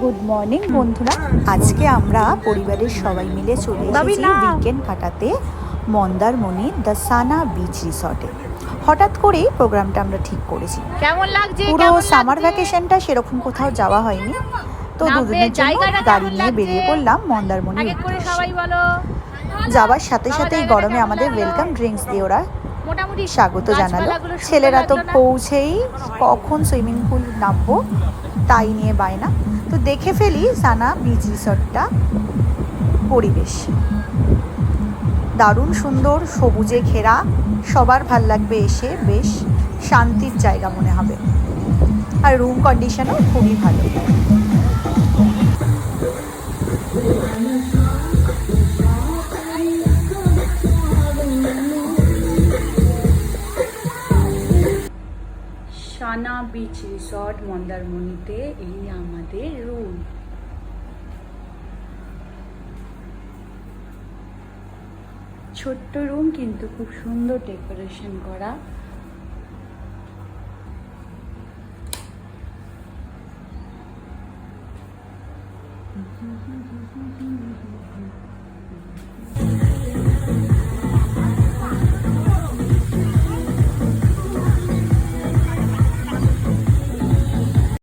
Good morning বন্ধুরা। আজকে আমরা পরিবারের সবাই মিলে চলে এসেছি। উইকেন্ড কাটাতে মন্দারমণির দ্য সানা বিচ রিসর্টে হঠাৎ করেই প্রোগ্রামটা আমরা ঠিক করেছি। কেমন লাগছে? পুরো সামার ভ্যাকেশনটা সেরকম কোথাও যাওয়া হয়নি। তো দুদিনের জন্য গাড়ি নিয়ে বেরিয়ে পড়লাম মন্দারমণি সবাই বলো। যাওয়ার সাথে বাবা, সাথে এই গরমে আমাদের ওয়েলকাম ড্রিঙ্কস দিয়ে ওরা মোটামুটি স্বাগত জানালো। ছেলেরা তো পৌঁছেই কখন সুইমিং পুল নামবো তাই নিয়ে বায়না। তো দেখে ফেলি সানা বিচ রিসর্টটা পরিবেশ। দারুণ সুন্দর, সবুজে ঘেরা, সবার ভালো লাগবে এসে, বেশ শান্তির জায়গা মনে হবে। আর রুম কন্ডিশনও খুবই ভালো। সানা বিচ রিসর্ট মন্দারমণিতে এই আমাদের রুম ছোট্ট রুম কিন্তু খুব সুন্দর ডেকোরেশন করা।